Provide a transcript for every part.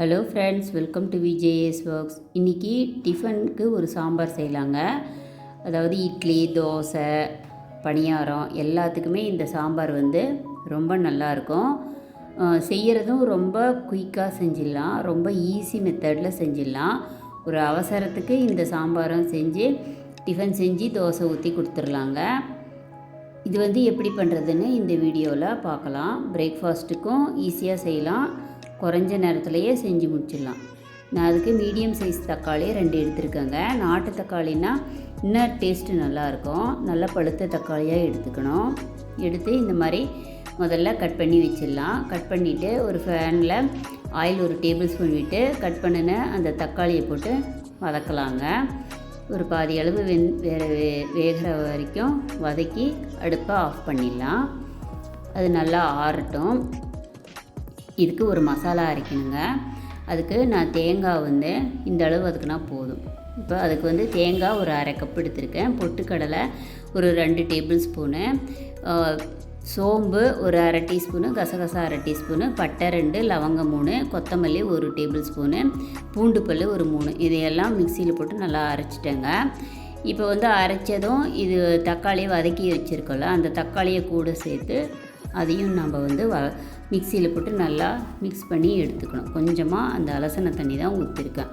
Hello friends welcome to VJS works இன்றைக்கி டிஃபனுக்கு ஒரு சாம்பார் செய்யலாங்க. அதாவது இட்லி தோசை பணியாரம் எல்லாத்துக்குமே இந்த சாம்பார் வந்து ரொம்ப நல்லாயிருக்கும். செய்கிறதும் ரொம்ப குயிக்காக செஞ்சிடலாம். ரொம்ப ஈஸி மெத்தடில் செஞ்சிடலாம். ஒரு அவசரத்துக்கு இந்த சாம்பாரும் செஞ்சு டிஃபன் செஞ்சு தோசை ஊற்றி கொடுத்துர்லாங்க இது வந்து எப்படி பண்ணுறதுன்னு இந்த வீடியோவில் பார்க்கலாம். பிரேக்ஃபாஸ்ட்டுக்கும் ஈஸியாக செய்யலாம். குறைஞ்ச நேரத்துலையே செஞ்சு முடிச்சிடலாம். நான் அதுக்கு மீடியம் சைஸ் தக்காளி ரெண்டு எடுத்துருக்கேங்க. நாட்டு தக்காளினா இன்னும் டேஸ்ட்டு நல்லாயிருக்கும். நல்லா பழுத்த தக்காளியாக எடுத்துக்கணும். எடுத்து இந்த மாதிரி முதல்ல கட் பண்ணி வச்சிடலாம். கட் பண்ணிவிட்டு ஒரு ஃபேனில் ஆயில் ஒரு டேபிள் ஸ்பூன் விட்டு கட் பண்ணின அந்த தக்காளியை போட்டு வதக்கலாங்க. ஒரு பாதி அளவு வெந் வேறு வே வேகிற வரைக்கும் வதக்கி அடுப்பை ஆஃப் பண்ணிடலாம். அது நல்லா ஆறட்டும். இதுக்கு ஒரு மசாலா அரைக்கணுங்க. அதுக்கு நான் தேங்காய் வந்து இந்த அளவு அதுக்குனா போதும். இப்போ அதுக்கு வந்து தேங்காய் ஒரு அரை கப் எடுத்திருக்கேன். பொட்டுக்கடலை ஒரு ரெண்டு டேபிள் ஸ்பூனு சோம்பு ஒரு அரை டீஸ்பூனு கசகசா அரை டீஸ்பூனு பட்டை ரெண்டு லவங்கம் மூணு கொத்தமல்லி ஒரு டேபிள் ஸ்பூனு பூண்டு பல் ஒரு மூணு. இதையெல்லாம் மிக்சியில் போட்டு நல்லா அரைச்சிட்டேங்க. இப்போ வந்து அரைச்சதும் இது தக்காளியை வதக்கி வச்சுருக்கோம்ல அந்த தக்காளியை கூட சேர்த்து அதையும் நம்ம வந்து வ மிக்சியில் போட்டு நல்லா மிக்ஸ் பண்ணி எடுத்துக்கணும். கொஞ்சமாக அந்த அலசன தண்ணி தான் ஊற்றிருக்கேன்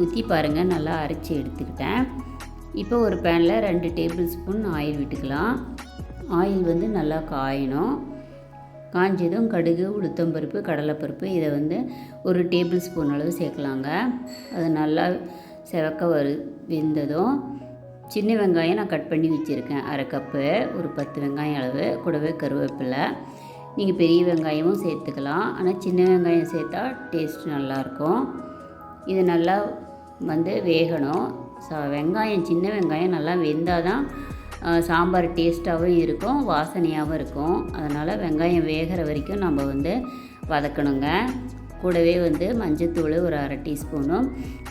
ஊற்றி பாருங்கள் நல்லா அரைச்சி எடுத்துக்கிட்டேன். இப்போ ஒரு பேனில் ரெண்டு டேபிள் ஸ்பூன் ஆயில் விட்டுக்கலாம். ஆயில் வந்து நல்லா காயணும். காஞ்சதும் கடுகு உளுத்தம்பருப்பு கடலைப்பருப்பு இதை வந்து ஒரு டேபிள் ஸ்பூன் அளவு சேர்க்கலாங்க. அது நல்லா செவக்க வரு வெந்ததும் சின்ன வெங்காயம் நான் கட் பண்ணி வச்சுருக்கேன். அரை கப்பு ஒரு பத்து வெங்காயம் அளவு கூடவே கருவேப்பிலை. நீங்கள் பெரிய வெங்காயமும் சேர்த்துக்கலாம். ஆனால் சின்ன வெங்காயம் சேர்த்தா டேஸ்ட் நல்லாயிருக்கும் இது நல்லா வந்து வேகணும். சா வெங்காயம் சின்ன வெங்காயம் நல்லா வெந்தால் தான் சாம்பார் டேஸ்ட்டாகவும் இருக்கும் வாசனையாகவும் இருக்கும். அதனால் வெங்காயம் வேகிற வரைக்கும் நம்ம வந்து வதக்கணுங்க. கூடவே வந்து மஞ்சத்தூள் ஒரு அரை டீஸ்பூனும்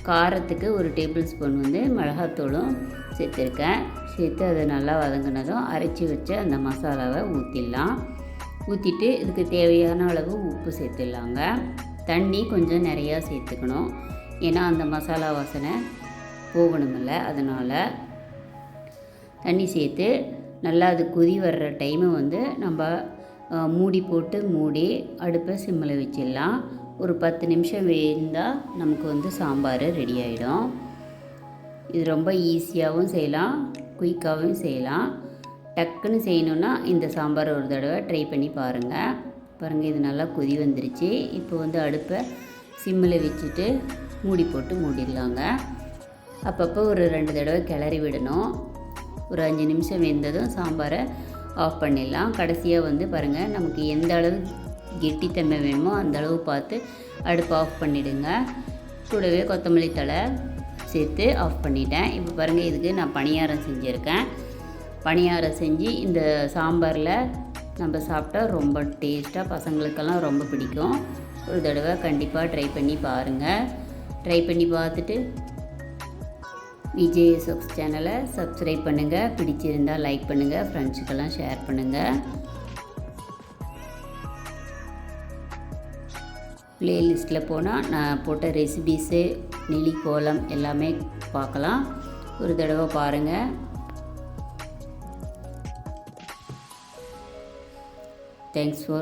காரத்துக்கு ஒரு டேபிள் ஸ்பூன் வந்து மிளகாத்தூளும் சேர்த்துருக்கேன். சேர்த்து அதை நல்லா வதங்கினதும் அரைச்சி வச்ச அந்த மசாலாவை ஊற்றிடலாம் ஊற்றிட்டு இதுக்கு தேவையான அளவு உப்பு சேர்த்துடலாங்க. தண்ணி கொஞ்சம் நிறையா சேர்த்துக்கணும். ஏன்னா அந்த மசாலா வாசனை போகணுமில்ல அதனால் தண்ணி சேர்த்து நல்லா அது கொதி வர்ற டைமை வந்து நம்ம மூடி போட்டு மூடி அடுப்பை சிம்மில் வச்சிடலாம். ஒரு பத்து நிமிஷம் வேந்தால் நமக்கு வந்து சாம்பார் ரெடி ஆகிடும் இது ரொம்ப ஈஸியாகவும் செய்யலாம் குயிக்காகவும் செய்யலாம். டக்குன்னு செய்யணுன்னா இந்த சாம்பார் ஒரு தடவை ட்ரை பண்ணி பாருங்கள் பாருங்கள் இது நல்லா கொதி வந்துருச்சு. இப்போ வந்து அடுப்பை சிம்மில் வச்சுட்டு மூடி போட்டு மூடிடலாங்க. அப்பப்போ ஒரு ரெண்டு தடவை கிளறி விடணும். ஒரு அஞ்சு நிமிஷம் வெந்ததும் சாம்பாரை ஆஃப் பண்ணிடலாம். கடைசியாக வந்து பாருங்கள் நமக்கு எந்த அளவு கெட்டித்தன்மை வேணுமோ அந்த அளவு பார்த்து அடுப்பு ஆஃப் பண்ணிவிடுங்க கூடவே கொத்தமல்லி தழை சேர்த்து ஆஃப் பண்ணிட்டேன். இப்போ பாருங்கள் இதுக்கு நான் பணியாரம் செஞ்சுருக்கேன். பணியாரம் செஞ்சு இந்த சாம்பாரில் நம்ம சாப்பிட்டா ரொம்ப டேஸ்ட்டாக பசங்களுக்கெல்லாம் ரொம்ப பிடிக்கும். ஒரு தடவை கண்டிப்பாக ட்ரை பண்ணி பாருங்கள் ட்ரை பண்ணி பார்த்துட்டு விஜய் சொக்ஸ் சேனலை சப்ஸ்கிரைப் பண்ணுங்கள் பிடிச்சிருந்தால் லைக் பண்ணுங்கள் ஃப்ரெண்ட்ஸுக்கெல்லாம் ஷேர் பண்ணுங்கள் ப்ளேலிஸ்ட்டில் போனால் நான் போட்ட ரெசிபீஸு நெலி கோலம் எல்லாமே பார்க்கலாம். ஒரு தடவை பாருங்கள் தேங்க்ஸ் ஃபார்